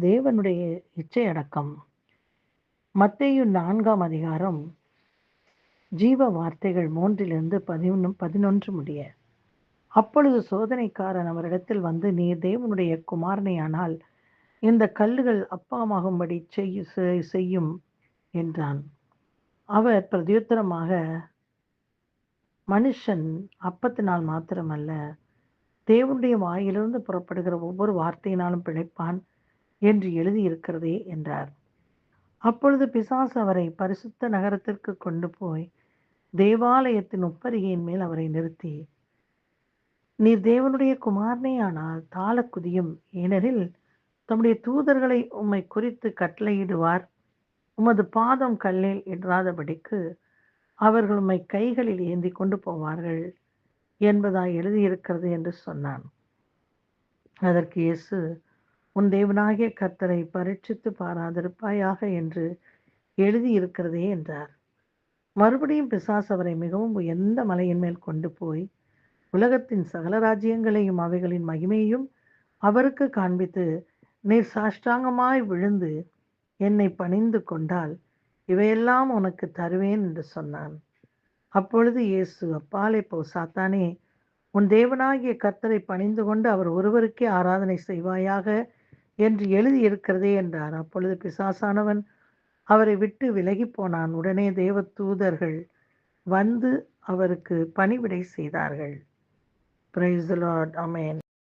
தேவனுடைய இச்சை அடக்கம் மத்தேயு நான்காம் அதிகாரம் ஜீவ வார்த்தைகள் மூன்றிலிருந்து பதினொன்று பதினொன்று முடிய. அப்பொழுது சோதனைக்காரன் அவரிடத்தில் வந்து நீர் தேவனுடைய குமாரனையானால் இந்த கல்லுகள் அப்பாமாகும்படி செய்ய செய்- செய்யும் என்றான். அவர் பிரதியுத்தரமாக மனுஷன் அப்பத்தினால் மாத்திரமல்ல தேவனுடைய வாயிலிருந்து புறப்படுகிற ஒவ்வொரு வார்த்தையினாலும் பிழைப்பான் என்று எழுதியிருக்கிறதே என்றார். அப்பொழுது பிசாசு அவரை பரிசுத்த நகரத்திற்கு கொண்டு போய் தேவாலயத்தின் ஒப்பரிகையின் மேல் அவரை நிறுத்தி நீர் தேவனுடைய குமாரனேயானால் தாள குதியும். ஏனெனில் தம்முடைய தூதர்களை உம்மை குறித்து கட்டளையிடுவார். உமது பாதம் கல்லில் இடராதபடிக்கு அவர்கள் உம்மை கைகளில் ஏந்தி கொண்டு போவார்கள் என்பதாய் எழுதியிருக்கிறது என்று சொன்னான். அதற்கு இயேசு உன் தேவனாகிய கர்த்தரை பரீட்சித்து பாராதிருப்பாயாக என்று எழுதியிருக்கிறதே என்றார். மறுபடியும் பிசாஸ் அவரை மிகவும் உயர்ந்த மலையின் மேல் கொண்டு போய் உலகத்தின் சகல ராஜ்யங்களையும் அவைகளின் மகிமையையும் அவருக்கு காண்பித்து நீர் சாஷ்டாங்கமாய் விழுந்து என்னை பணிந்து கொண்டால் இவையெல்லாம் உனக்கு தருவேன் என்று சொன்னான். அப்பொழுது இயேசு அப்பாலே போ சாத்தானே உன் தேவனாகிய கர்த்தரை பணிந்து கொண்டு அவர் ஒருவருக்கே ஆராதனை செய்வாயாக என்று எழுதியிருக்கிறதே என்றார். அப்பொழுது பிசாசானவன் அவரை விட்டு விலகி போனான். உடனே தேவ தூதர்கள் வந்து அவருக்கு பணிவிடை செய்தார்கள். பிரைஸ் லார்ட் அமேன்